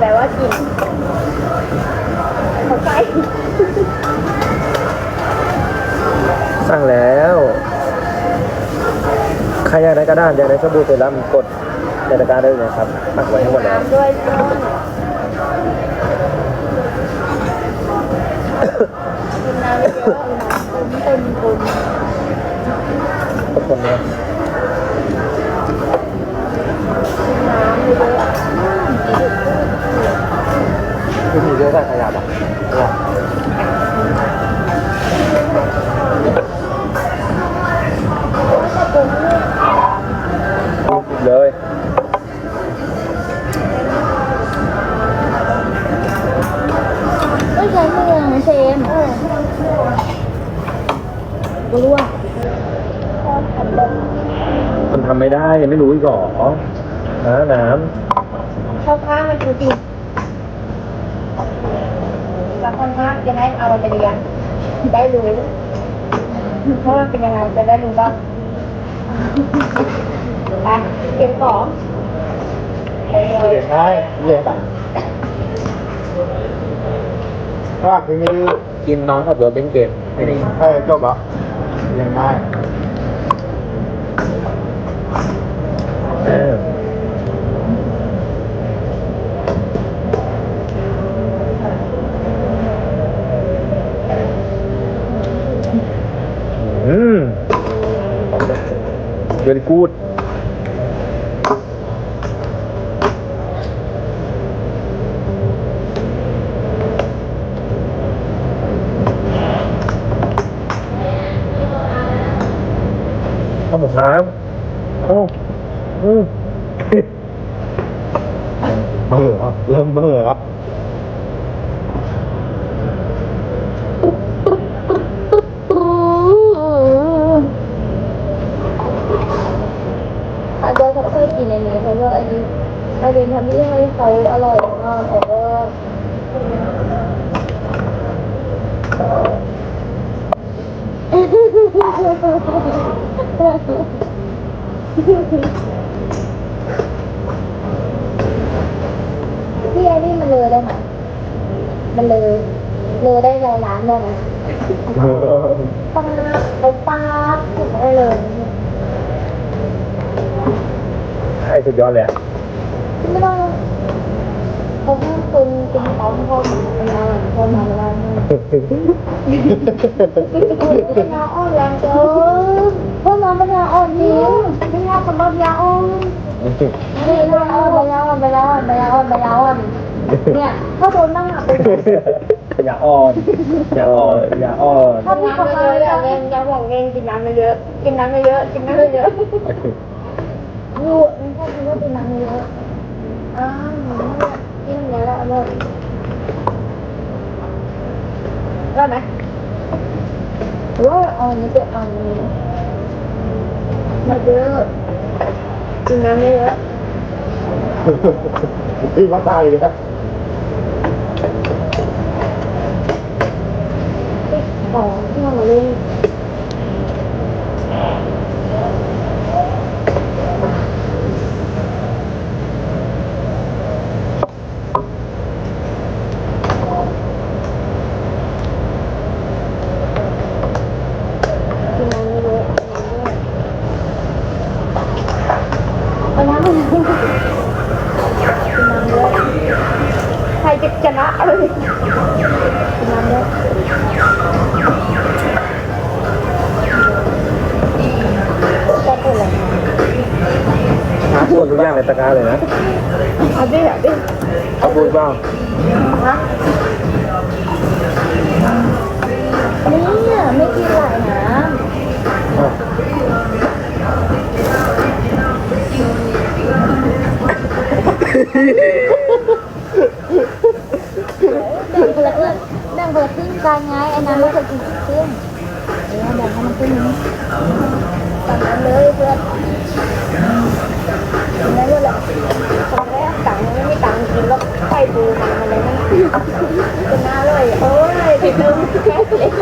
แปลว่ากินเขาใส่สั่งแล้ว ใครอยากได้กระดานอยากได้สบู่เซรั่มกดในตะกร้าได้เลยนะครับปักไว้ให้หมดแล้วน้ำด้วยต้นกินน้ำเยอะๆน้ำคุ้มเต็มคุ้มทุกคนเนี่ย มันทำไม่ได้ยังไม่รู้อีกเหรอนะน้เข้าข้างมันจริงๆแล้วคนข้างจะให้เอามันไปเรียนได้รู้เพราะมันเป็นยังไงจะได้รู้บ้างไปเก็บของไปเรีเลยยนง่ายเรียนแบบถ้าคือำกินน้องขับรถเป็นเกมไม่ได้ให้จบอะเรียนง่ายเอออืม very good ข้าวหมูน้ำโอ้อืม เบื่อครับเริ่ มเบื่อครับอาจจะชอบเคยกินอันนี้เพราะว่าอันนี้อันนี้ทำให้ให้เขาอร่อยมากแต่ว่า พี่ไอ้นี่มันเลยได้ไหมมันเลยเลยได้รายล้านได้ไหมป้าไปป้าถึงได้เลยให้สุดยอดเลยอะไม่ต้องเขาให้คุณกินของเขาเป็นอะไรเขาทำอะไรปัญญาอ่อนแรงเกินพวกน้องปัญญาอ่อนจริงปัญญาสมบัติปัญญาอ่อนนี่ปัญญาอ่อนปัญญาอ่อนปัญญาอ่อนปัญญาอ่อนปัญญาอ่อน เนี่ยถ้าโดนนั่งอะเป็นอย่าอ่อน อย่าอ่อน อย่าอ่อนถ้ามีคนมาอยากเองอยากบอกเองกินน้ำเยอะกินน้ำเยอะกินน้ำเยอะอยู่ถ้าคิดว่ากินน้ำเยอะอ้าวกินเยอะแล้วเลยได้ไหมหรือว่าเอาอันนี้ไปเอาอันนี้มาเยอะกินน้ำไม่เยอะพี่มาตายเลยครับ ติดของที่มันมาเล่นกินน้ำไม่เยอะกินน้ำด้วยเอาน้ำไม่เยอะกินน้ำเยอะใครจะชนะเลยกินน้ำเยอะ ได้ผลอะไร ส่ วนทุกอย่างในตะกร้าเลยนะเอาดิเอาดิเอาบูดบ้างฮะ ให้น้ำไม่เคยกินครึ่งเดี๋ยวแบ่งให้มันครึ่งนึงตัดนั้นเลยเพื่อนกินได้เลยแหละตอนแรกตังไม่มีตังกินแล้วไปดูมันอะไรนั่นเป็นหน้าเลยโอ้ยติดนึงแค่เล็ก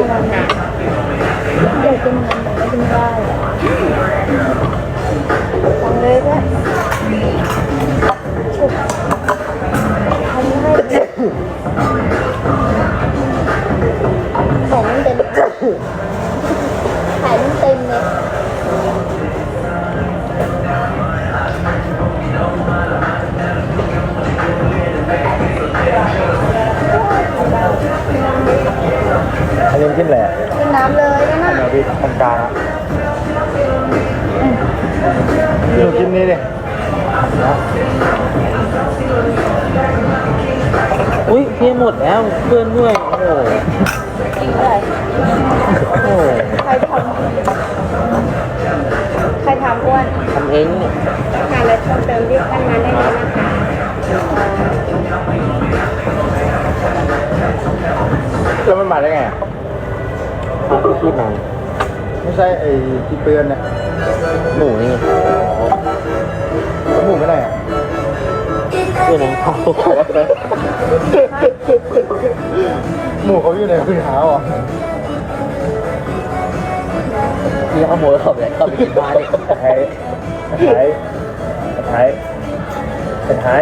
านรับแลคโตลิสค่ะอยากกินมันแต่ไม่กินได้สั่งเลยด้วยฉุกทำให้ของมันเต็ม เพียหมดแล้วเพื่อนด้วยโอ้โหกินเลยโอ้โหใครทำใครทำอ้วนทำเองเนี่ยงานและเพิ่มเติมเรียกท่านมาได้เลยนะคะแล้วมันมาได้ไงอะทำที่มาไม่ใช่ไอ้ที่เปื้อนเนี่ยหมูนี่ไงแล้วหมูไม่ได้อะเพื่อนน้องเขา หมูเขาอยู่ในพื้นเท้าอะที่ขโมยเขาไปเขาไปกินบ้านเนี่ยไอ้ไอ้ไอ้ไอ้ไอ้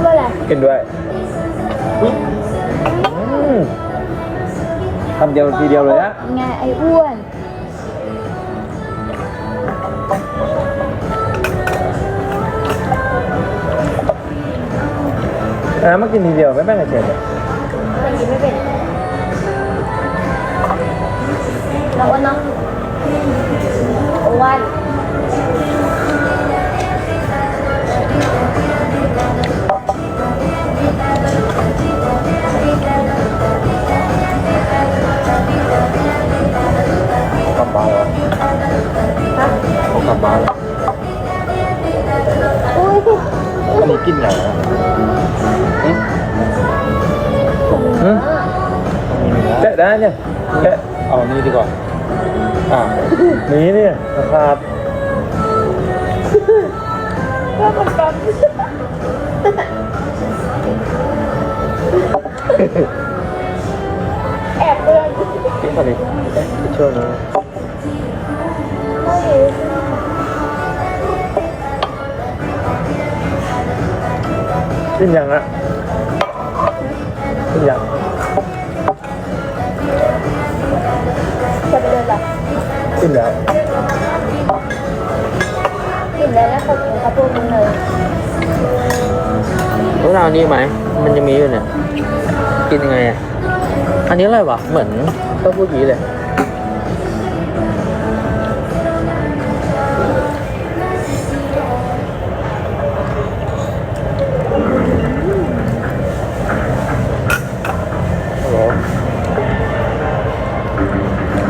เมื่อไหร่กินด้วยทำเดียวทีเดียวเลยนะไงไอ้อ้วน อะมากินทีเดียวไม่แบ่งกันเฉยเลยมันกินไม่เป็นแล้วอ้วนเนาะอ้วน เนี่ยแกะเอานี่ดีกว่าอ่านี้เนี่ยราคาก็มันกันแอบเตือนที่ผลิตช่วงนี้เฮ้ยขึ้นยังอะขึ้นยัง ขึ้นแล้วกินแล้วนะเขาเขาพูดมึงเลยแล้วเรานี่ไหม มันจะมีอยู่เนี่ย กินยังไงอะ อันนี้อะไรวะ เหมือนเต้าหู้ยี้เลย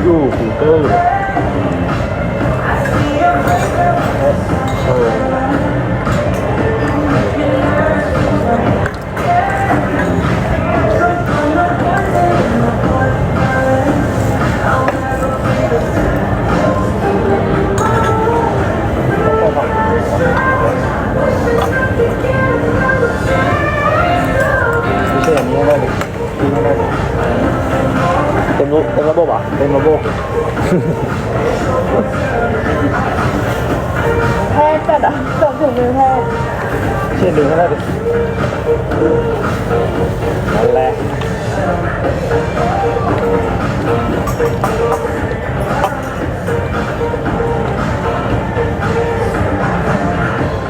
อยู่ฟิลเตอ รูเต็มระบบอะเป็นระบบแพทย์จัดอะส่งถึงมือแพทย์เช่นดึงก็ได้ดินั่นแหละ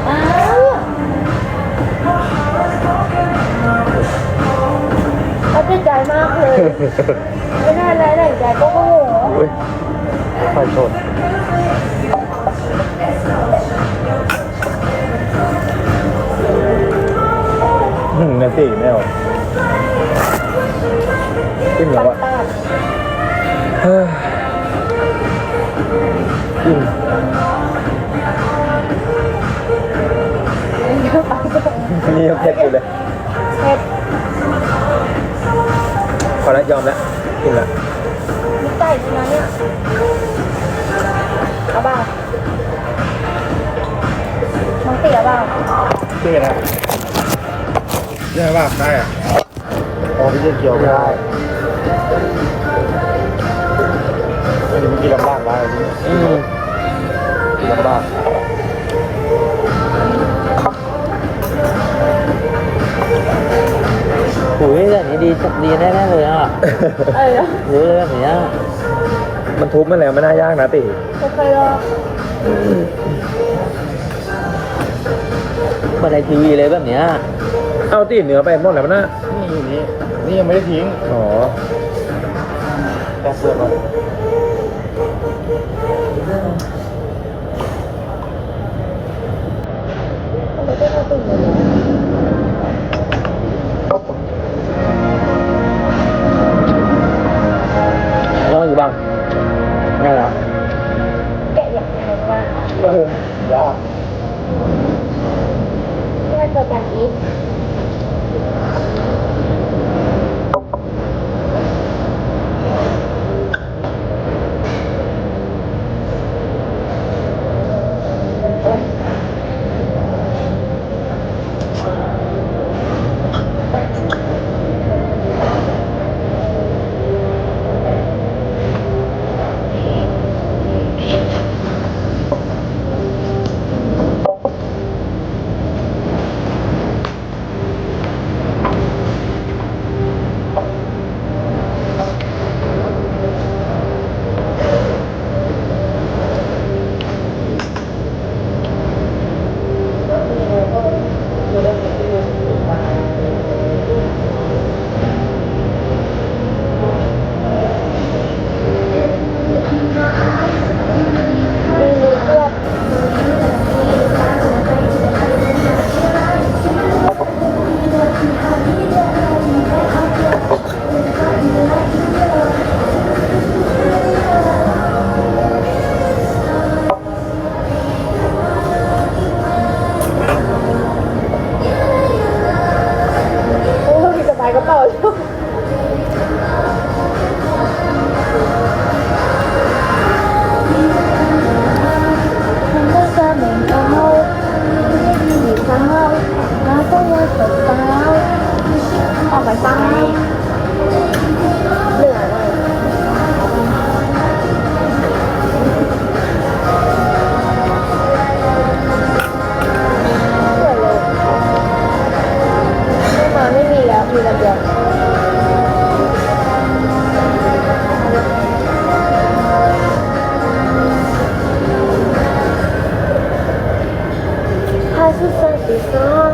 อ้าวเขาติดใจมากเลย ไม่ อะไรไหนใจก็โมโหอุ้ยไฟชนหนึ่งนาทีไม่เอาขึ้นแล้วปัอะดตาดเฮ้ยกินเยอะไปนี่ยังเผ็ดอยู่เลยเผ็ดพอแล้วยอมแล้วกินแล้ว นั้นะเนี่ยเอาเปล่าน้องเตี๋ยเปล่าเชื่อนะเชื่อว่าได้อะอพี่จะเกี่ยวไม่ได้อันนี้มื่อกี้ลำบากมากเลยอืมลำบากหุยแต่นี้ดีดีแน่ๆเลยอะ เออ รู้เลยแบบเนี้ย มันทุบมาแล้วไม่น่ายากนะติเคยลองเหมือนในทีวีเลยแบบเนี้ยเอาติเนื้อไปหมดแล้วนะนี่อยู่นี่นี่ยังไม่ได้ทิ้งอ๋อแต่เสื้อก่อนไม่ได้มาตุ่มเลย เดียวพาสุดสายสีซ้อน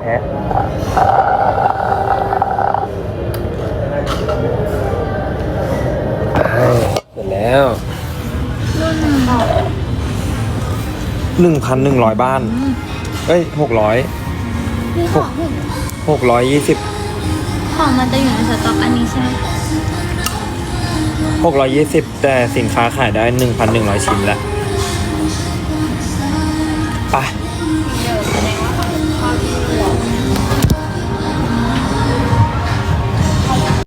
แพ้เสร็จแล้ว รุ่น หนึ่งพันหนึ่งร้อยบ้าน เอ้ยหกร้อยมีของอีกหกร้อยยี่สิบของมันจะอยู่ในสต็อกอันนี้ใช่ไหมหกร้อยยี่สิบแต่สินค้าขายได้หนึ่งพันหนึ่งร้อยชิ้นแล้ว